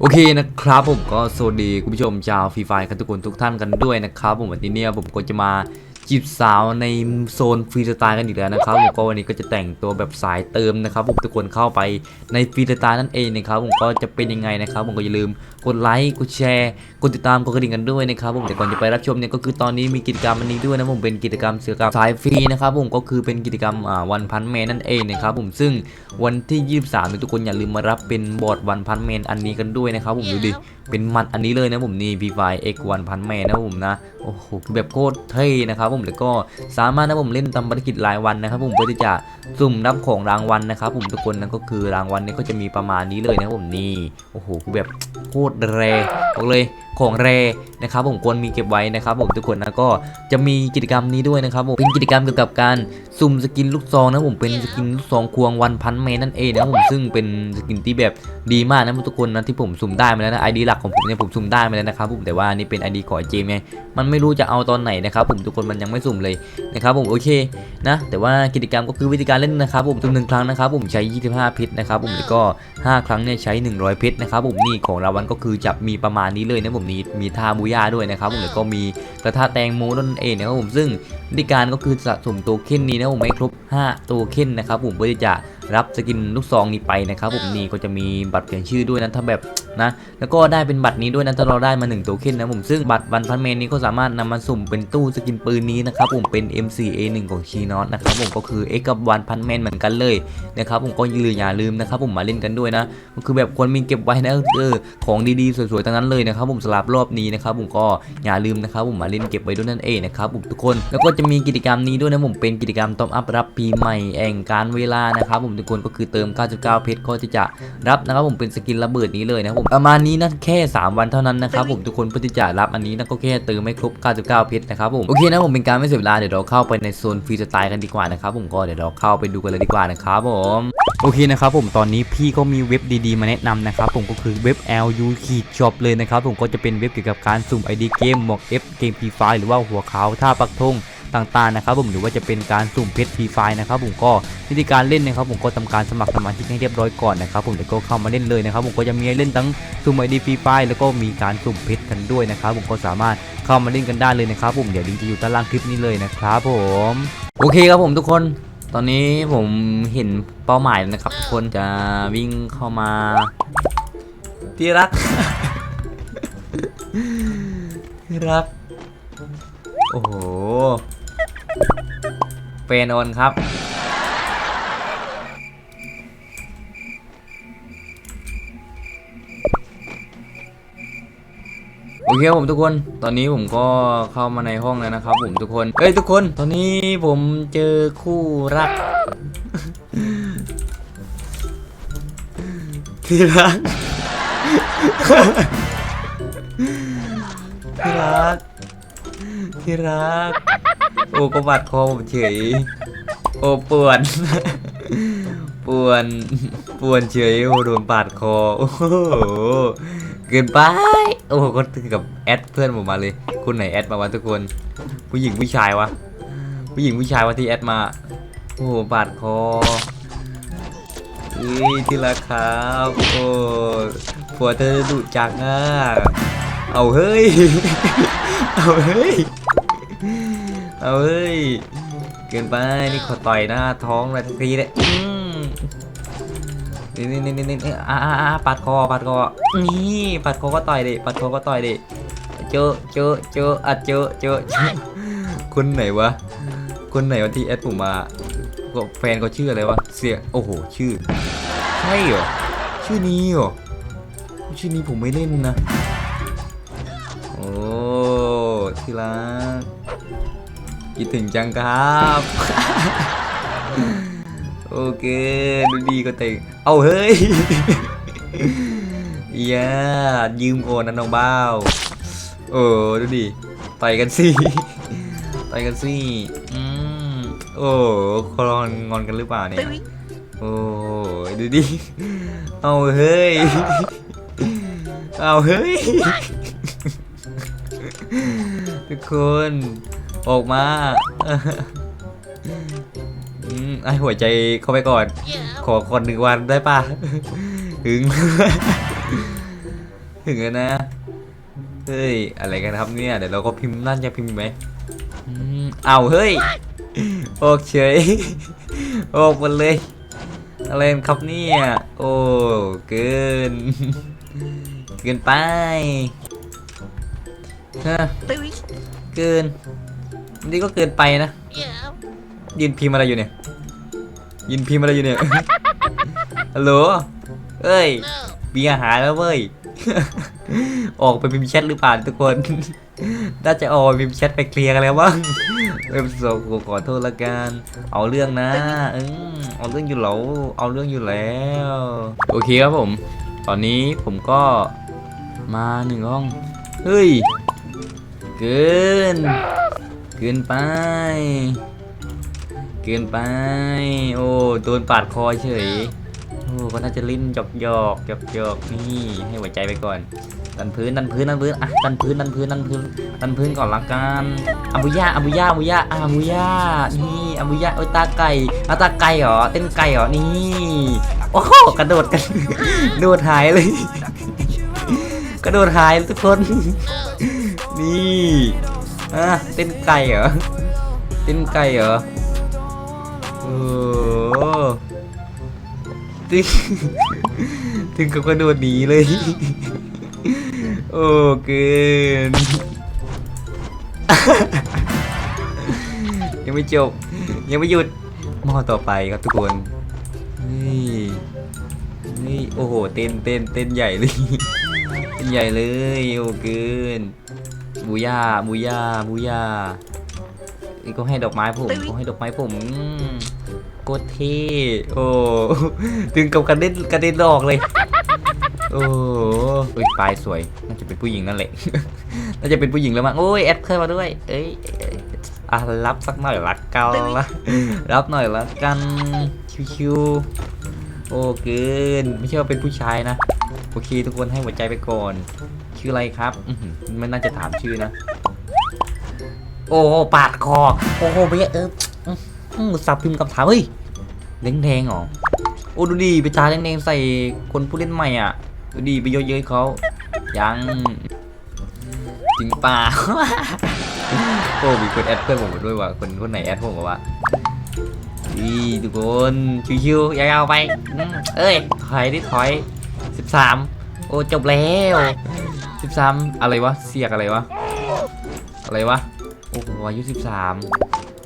โอเคนะครับผมก็สวัสดีคุณผู้ชมชาวฟรีไฟกันทุกคนทุกท่านกันด้วยนะครับผมวันนี้เนี่ยผมก็จะมา จีบสาวในโซนฟรีสไตล์กันอีกแล้วนะครับผมก็วันนี้ก็จะแต่งตัวแบบสายเติมนะครับผมทุกคนเข้าไปในฟรีสไตล์นั่นเองนะครับผมก็จะเป็นยังไงนะครับผมก็อย่าลืมกดไลค์กดแชร์กดติดตามกดกระดิ่งกันด้วยนะครับผมแต่ก่อนจะไปรับชมเนี่ยก็คือตอนนี้มีกิจกรรมอันนี้ด้วยนะผมเป็นกิจกรรมเสือกับสายฟรีนะครับผมก็คือเป็นกิจกรรมวันพันแมนนั่นเองนะครับผมซึ่งวันที่ 23เนี่ทุกคนอย่าลืมมารับเป็นบอร์ดวันพันแมนอันนี้กันด้วยนะครับผมดูดิเป็นมัดอันนี้เลยนะผมนี่ V5 X วันพันแมนนะผมนะโอ้โหแบบโคตรเท่นะครับผมแล้วก็สามารถนะผมเล่นตามภารกิจรายวันนะครับ ผมเพื่อที่จะสุ่มรับของรางวัลนะครับ ผมทุกคนนั่นก็คือรางวัลเนี่ยก็จะมีประมาณนี้เลยนะครับผมนี่โอ้โหคือแบบโคตรแรบอกเลยของแรนะครับผมควรมีเก็บไว้นะครับผมทุกคนนะก็จะมีกิจกรรมนี้ด้วยนะครับผมเป็นกิจกรรมเกี่ยวกับการสุ่มสกินลูกซองนะผมเป็นสกินลูกซองควงวันพันเมนั่นเองนะครับผมซึ่งเป็นสกินที่แบบดีมากนะทุกคนนะที่ผมสุ่มได้มาแล้วนะไอดีหลักของผมเนี่ยผมสุ่มได้มาแล้วนะครับผมแต่ว่านี่เป็นไอดีของเจมไงมันไม่รู้จะเอาตอนไหนนะครับผมทุกคนมันยังไม่สุ่มเลยนะครับผมโอเคนะแต่ว่ากิจกรรมก็คือวิธีการเล่นนะครับผมสุ่มหนึ่งครั้งนะครับผมใช้ 25 เพชรนะครับผมแล้วก็ 5 ครั้งเนี่ยใช้ 100 เพชรนะครับผมนี่ของรางวัลก็คือจะมีประมาณนี้เลยนะผมนี่มีท่าบูย่าด้วยนะครับผมแล้วก็มีกระทะแตงโมนั่นเองนะครับผมซึ่งวิธีการก็คือสะสมตัวเค้นนี้นะผมให้ครบ5ตัวเค้นนะครับผมเพื่อที่จะรับสกินลูกซองนี้ไปนะครับผมนี่ก็จะมีบัตรเขียนชื่อด้วยนะถ้าแบบนะแล้วก็ได้เป็นบัตรนี้ด้วยนะถ้าเราได้มา1ตัวเค้นนะผมซึ่งบัตรวันพันเมนนี้ก็สามารถนำมาสุ่มเป็นตู้สกินปืนนี้นะครับผมเป็น M4A1 ของชีนอตนะครับผมก็คือ X กับวันพันเมนเหมือนกันเลยนะครับผมก็อย่าลืมอย่าลืมนะครับผมมาเล่นกันด้วยนะก็คือแบบควรมีเก็บไว้นะเออของดีๆสวยๆทั้งนั้นเลยนะครับผมสำหรับรอบนี้นะครับผมก็อย่าลืมนะครับผมมาเล่นเก็บไว้ด้วยนั่นเองนะครับผมทุกคนแล้วก็จะมีกิจกรรมนี้ด้วยนะผมเป็นกิจกรรมต้อมอัพรับปีใหม่แองการเวลานะครับผมทุกคนก็คือเติม 99 เพชรก็จะรับนะครับผมเป็นสกินระเบิดนี้เลยนะผมประมาณนี้นะแค่ 3 วันเท่านั้นนะครับผมทุกคนเพื่อที่จะรับอันนี้นะก็แค่เติมไม่ครบ 99 เพชรนะครับผมโอเคนะผมเป็นการไม่เสียเวลาเดี๋ยวเราเข้าไปในโซนฟรีสไตล์กันดีกว่านะครับผมก็เดี๋ยวเราเข้าไปดูกันเลยดีกว่านะครับผมโอเคนะครับผมตอนนี้พี่ก็มีเว็บดีๆ มาแนะนำนะครับผมก็คือเว็บ LU ขีดช็อปเลยนะครับผมก็จะเป็นเว็บเกี่ยวกับการสุ่ม ID เกมหมวก F เกม Free Fire หรือว่าหัวขาวท่าปักธงต่างๆนะครับผมหรือว่าจะเป็นการสุ่มเพชร Free Fire นะครับผมก็วิธีการเล่นนะครับผมก็ทำการสมัครสมาชิกให้เรียบร้อยก่อนนะครับผมเดี๋ยวก็เข้ามาเล่นเลยนะครับผมก็จะมีเล่นทั้งสุ่ม ID Free Fire แล้วก็มีการสุ่มเพชรกันด้วยนะครับผมก็สามารถเข้ามาเล่นกันได้เลยนะครับผมเดี๋ยวลิงก์จะอยู่ต้ล่างคลิปนี้เลยนะครับผมโอเคครับผมทุกคน ตอนนี้ผมเห็นเป้าหมายแล้วนะครับทุกคนจะวิ่งเข้ามาที่รัก ที่รัก โอ้โหเฟนอนครับ โอเคครับผมทุกคน ตอนนี้ผมก็เข้ามาในห้องแล้วนะครับ ผมทุกคนเอ้ยทุกคน ตอนนี้ผมเจอคู่รัก ที่รัก ที่รัก ที่รัก โอ้ก็บาดคอผมเฉย โอ้ปวดปวน ปวนเฉย โอ้โดนปาดคอ โอ้โห เกินไป โอ้โหก็ถึงกับแอดเพื่อนผมมาเลย คุณไหนแอดมาวะทุกคน ผู้หญิงผู้ชายวะ ผู้หญิงผู้ชายวะที่แอดมา โอ้โหปาดคอเฮ้ยที่รักครับ โอ้ผัวเธอดุจังอะ เอาเฮ้ย เอาเฮ้ย เอาเฮ้ย เกินไปนี่ขอต่อยหน้าท้องเลยทักทีเลยนี่นี่นี่นี่นี่อ่าอ่าอาปัดคอปัดคอ นี่ปัดคอก็ต่อยดิปัดคอก็ต่อยดิ เจอเจอเจออะเจอเจอเจอคนไหนวะ คนไหนวะที่แอดผมมาก็แฟนเขาชื่ออะไรวะ เสีย โอ้โห ชื่อ ใช่เหรอ ชื่อนี้เหรอ ชื่อนี้ผมไม่เล่นนะ อ้ที่รักคิดถึงจังครับ โอเค ดูดีก็เต็งเอาเฮ้ยเย้ยืมโอนนะน้องบ้าวโอ้ดูดิต่อยกันสิต่อยกันสิอืมโอ้คลอนงอนกันหรือเปล่าเนี่ยโอ้ยดูดิเอาเฮ้ยเอาเฮ้ย ทุกคน ออกมาอืมไอหัวใจเข้าไปก่อน ขอคนหนึ่งวันได้ป่ะถึง ถึงแล้วนะ เฮ้ย อะไรกันครับเนี่ย เดี๋ยวเราก็พิมพ์นั่นจะพิมพ์ไหมอืมเอาเฮ้ยโอเคยออกหมดเลย อะไรกันครับเนี่ย โอ้ เกิน เกินไป ฮะเกิน นี่ก็เกินไปนะยืนพิมพ์อะไรอยู่เนี่ย ยืนพิมพ์อะไรอยู่เนี่ย ฮัลโหล เอ้ยมีอาหารแล้วเว้ย ออกไปพิมพ์แชทหรือเปล่าทุกคน น่าจะออกไปพิมพ์แชทไปเคลียร์กันแล้วบ้างเว็บโซกูขอโทษละกัน เอาเรื่องนะอืมเอาเรื่องอยู่แล้วเอาเรื่องอยู่แล้ว โอเคครับผม ตอนนี้ผมก็มาหนึ่งห้อง เฮ้ย เกิน เกินไป เกินไป โอ้โดนปาดคอเฉย โอ้ก็น่าจะลิ้นหยอกหยอกหยอกหยอกนี่ให้หัวใจไปก่อน ดันพื้นดันพื้นดันพื้นอะดันพื้นดันพื้นดันพื้นดันพื้นก่อนละกันอาบุย่าอาบุย่าอาบุย่าอาบุย่านี่อาบุย่าโอ้ยตาไก่อาตาไก่เหรอเต้นไก่เหรอนี่โอ้โหกระโดดกันโดดหายเลย กระโดดหายทุกคน นี่อะเต้นไก่เหรอ เต้นไก่เหรอโอ้ถึงถึงกับกระโดดหนีเลย โอ้เกิน ยังไม่จบ ยังไม่หยุดหม้อต่อไปครับทุกคน นี่ นี่ โอ้โห เต้นเต้นเต้นใหญ่เลย เต้นใหญ่เลย โอ้เกิน บูย่าบูย่าบูย่านี่ก็ให้ดอกไม้ผมก็ให้ดอกไม้ผมอืมโคตรเท่โอ้ถึงกับกระเด็นกระเด็นออกเลย โอ้ยปลายสวย น่าจะเป็นผู้หญิงนั่นแหละ น่าจะเป็นผู้หญิงแล้วมั้งโอ้ยแอดเคยมาด้วยเอ้ยเอ้ยอะรับสักหน่อยละกันละรับหน่อยละกันชิวๆโอ้เกิน ไม่ใช่ว่าเป็นผู้ชายนะ โอเค ทุกคนให้หัวใจไปก่อน ชื่ออะไรครับอื้อหือไม่น่าจะถามชื่อนะ โอ้ปาดคอ โอ้โหไปเอออื้อหือสับพิมพ์คำถามเฮ้ยแดงๆเหรอโอ้ดูดีไปตาแดงๆใส่คนผู้เล่นใหม่อะดูดีไปเยอะเย้ยเขายังจริงป่าโอ้มีคนแอดเพื่อนผมมาด้วยว่ะคนคนไหนแอดผมบอกว่าดีทุกคนชิวๆยาวๆไปอืมเอ้ยถอยดิถอยสิบสามโอ้จบแล้ว สิบสามอะไรวะ เสียกอะไรวะ อะไรวะ โอ้โหอายุสิบสาม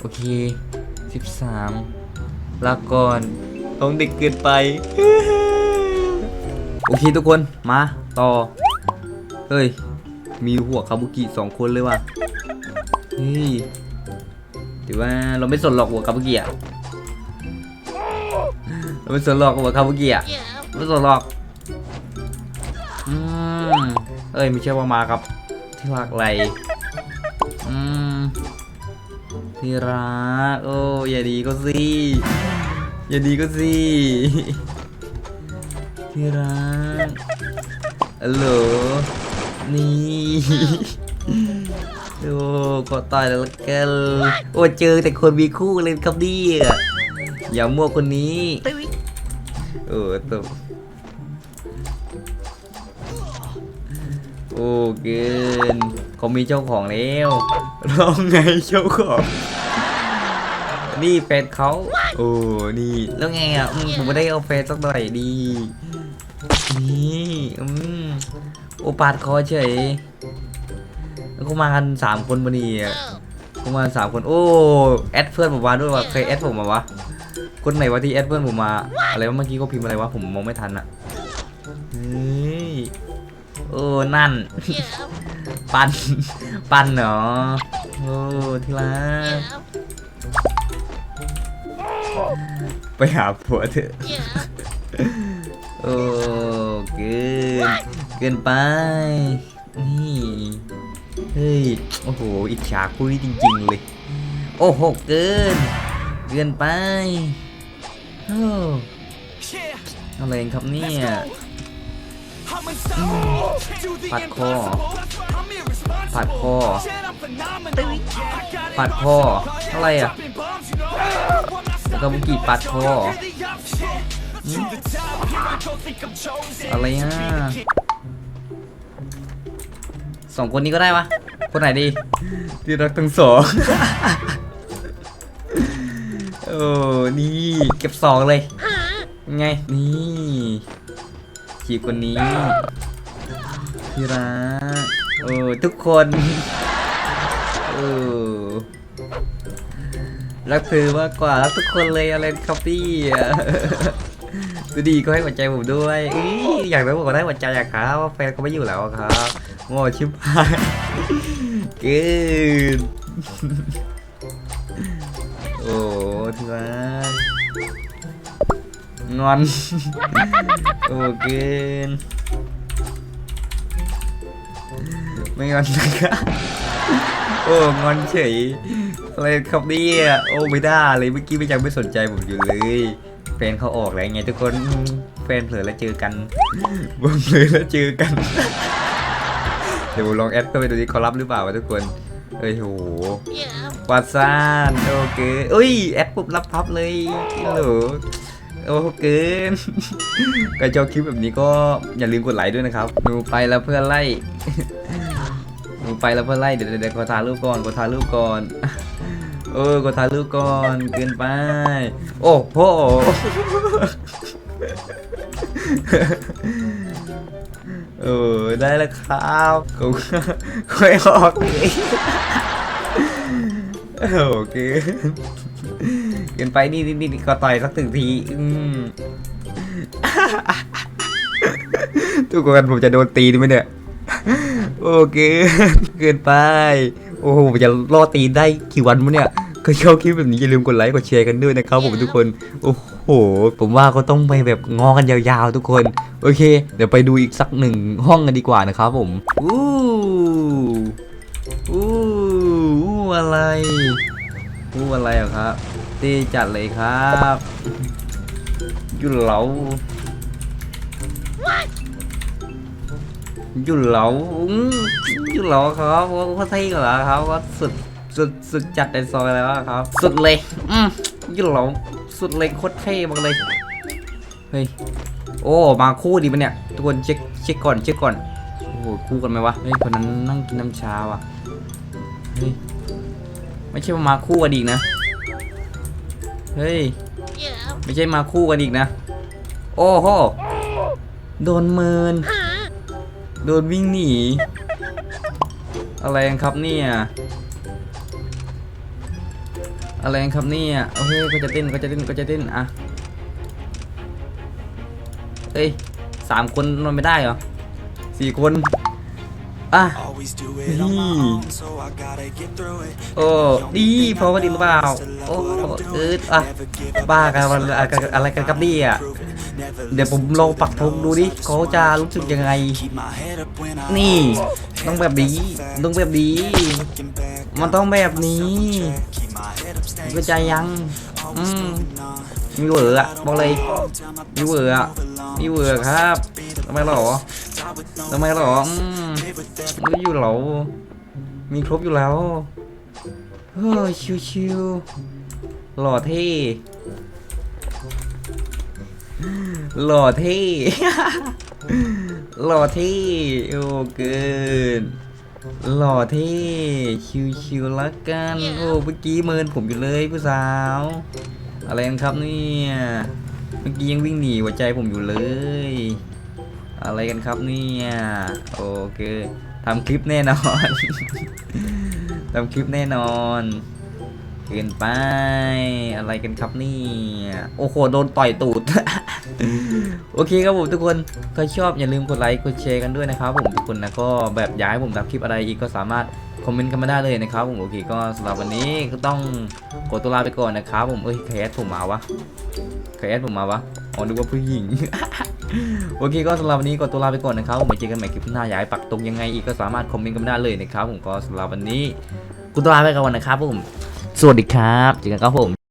โอเคสิบสามลาก่อนต้องเด็กเกินไป โอเคทุกคนมาต่อ เฮ้ย มีหัวคาบุกิสองคนเลยว่ะเฮ้ยถือว่าเราไม่สนหรอกหัวคาบุกิอะเราไม่สนหรอกหัวคาบุกิอะไม่สนหรอก เอ้ยไม่ใช่ว่ามากับที่รักไรอืมที่รักโอ้อย่าดีก็สิอย่าดีก็สิที่รักฮัลโหลนี่โอ้ขอตายแล้วละกันโอ้เจอแต่คนมีคู่เลยครับเนี่ยอย่ามั่วคนนี้โอ้ตบ โอ้เกินเขามีเจ้าของแล้วร้องไงเจ้าของ นี่แฟนเขาโอ้นี่แล้วไงอะอืมผมไม่ได้เอาแฟนสักหน่อยดีนี่อืมโอปาดคอเฉยแล้วก็มากันสามคนมานี่อะก็มาสามคนโอ้แอดเพื่อนผมมาด้วยวะเคยแอดผมมาวะคนไหนวะที่แอดเพื่อนผมมาอะไรวะเมื่อกี้เขาพิมพ์อะไรวะผมมองไม่ทันอะ โอ้ นั่น ปัน ปันเหรอ โอ้ ที่รักไปหาผัวเถอะ โอ้ เกิน เกินไป นี่ เฮ้ย โอ้โห อิจฉาคุยจริง ๆ เลย โอ้โห เกิน เกินไป โอ้อะไรกันครับเนี่ย ผัดคอผัผัดดคคออผัผัดดคคอออะอะไรไรอะอะกาบุกิปัดคออะไรอะสองคนนี้ก็ได้ปะคนไหนดีที่รักทั้งสองโอ้นี่เก็บสองเลยไงนี่ จีบคนนี้ที่รักโอ้ทุกคนโอ้รักเธอมากกว่ารักทุกคนเลยอะไรครับพี่ดูดีก็ให้หัวใจผมด้วยอยอยากได้บอกว่าได้หัวใจอะครับว่าแฟนเขาไม่อยู่แล้วครับโง่ชิบหายเกินโอ้ทีรัก งอน โอ้เกินไม่งอนนะครับโอ้งอนเฉยอะไรครับเนี่ยโอ้ไม่ได้เลยเมื่อกี้ไม่ยังไม่สนใจผมอยู่เลยแฟนเขาออกแล้วไงทุกคนอืมแฟนเผลอแล้วเจอกันบังเผลอแล้วเจอกัน เดี๋ยวผมลองแอดเข้าไปดูดิเขารับหรือเปล่าวะทุกคนเอ้ยโหวาซานโอเคเอ้ยแอดปุ๊บรับพับเลยฮัลโหล โอ้เกินใครชอบคลิปแบบนี้ก็อย่าลืมกดไลค์ด้วยนะครับหนูไปแล้วเพื่อไล่หนูไปแล้วเพื่อไล่เดี๋ยวเดี๋ยวเดี๋ยวขอถ่ายรูปก่อนขอถ่ายรูปก่อนเออขอถ่ายรูปก่อนเกินไป โอ้โหเออได้แล้วครับกูค่อยออกเลยโอเค เกินไปนี่นี่ก็ต่อยสักถึงทีอืมทุกคนผมจะโดนตีดีไหมเนี่ยโอเคเกินไป โอ้โหผมจะรอตีได้กี่วันวะเนี่ยก็ชอบคลิปแบบนี้อย่าลืมกดไลค์กดแชร์กันด้วยนะครับผมทุกคน โอ้โห ผมว่าก็ต้องไปแบบงอกันยาวๆทุกคน โอเค เดี๋ยวไปดูอีกสักหนึ่งห้องกันดีกว่านะครับผม อู้อู้อู้อะไรอู้อะไรอะครับ ตีจัดเลยครับยุ่เหลายุ่เหลาอืมยุ่เหลาครับว่าเขาเท่เหรอครับว่าสุดสุดสุดจัดในซอยแล้วอะครับ สุดเลยอืมยุ่เหลาสุดเลยโคตรเท่มากเลยเฮ้ยโอ้มาคู่ดีปะเนี่ยทุกคนเช็คเช็คก่อนเช็คก่อนโอ้โหคู่กันไหมวะเฮ้ยคนนั้นนั่งกินน้ำชาว่ะเฮ้ยไม่ใช่ว่ามาคู่กันอีกนะ เฮ้ย ไม่ใช่มาคู่กันอีกนะ โอ้โห โดนเมิน โดนวิ่งหนี อะไรกันครับเนี่ย อะไรกันครับเนี่ย โอเคก็จะเต้นก็จะเต้นก็จะเต้นอะเอ้ยสามคนนอนไม่ได้เหรอสี่คน อะ Always do it on my own, so I gotta get through it. โอ้ดีพอว่าดีหรือเปล่าโอ้เอออะบ้ากันวันอะไรกันอะไรกันครับเนี่ยเดี๋ยวผมลองปักธงดูดิเขาจะรู้สึกยังไง Keep my head up when I นี่ต้องแบบนี้ต้องแบบนี้ looking back. มันต้องแบบนี้ Keep my head up, staying เข้าใจยังอื always ม moving on. มีเหวอร์อะบอกเลย Tell my มีเหวอร์อะมีเหวอร์ครับทำไมหรอ tie with no ทำไมหรออืม live with every ไม่อยู่เหรอมีครบอยู่แล้ว เฮ้ยชิวๆหล่อเท่หล่อเท่หล่อเท่โอ้เกินหล่อเท่ชิวๆละกัน โอ้เมื่อกี้เมินผมอยู่เลยผู้สาว อะไรกันครับเนี่ย เมื่อกี้ยังวิ่งหนีหัวใจผมอยู่เลย อะไรกันครับเนี่ยโอเคทำคลิปแน่นอน ทำคลิปแน่นอนเกินไป อะไรกันครับนี่ โอ้โห โดนต่อยตูด โอเคครับผมทุกคนใครชอบอย่าลืมกดไลค์ กดแชร์กันด้วยนะครับผมทุกคนนะก็แบบอยากให้ผมทำคลิปอะไรอีกก็สามารถ คอมเมนต์กันมาได้เลยนะครับผมโอเคก็สำหรับวันนี้ก็ต้องกดตัวลาไปก่อนนะครับผมเอ้ยใครแอดผมมาวะใครแอดผมมาวะอ๋อนึกว่าผู้หญิง โอเคก็สำหรับวันนี้กดตัวลาไปก่อนนะครับผมไปเจอกันใหม่คลิปหน้าอยากให้ปักตรงยังไงอีกก็สามารถคอมเมนต์กันมาได้เลยนะครับผมก็สำหรับวันนี้กูตัวลาไปก่อนนะครับผมสวัสดีครับเจอกันครับผม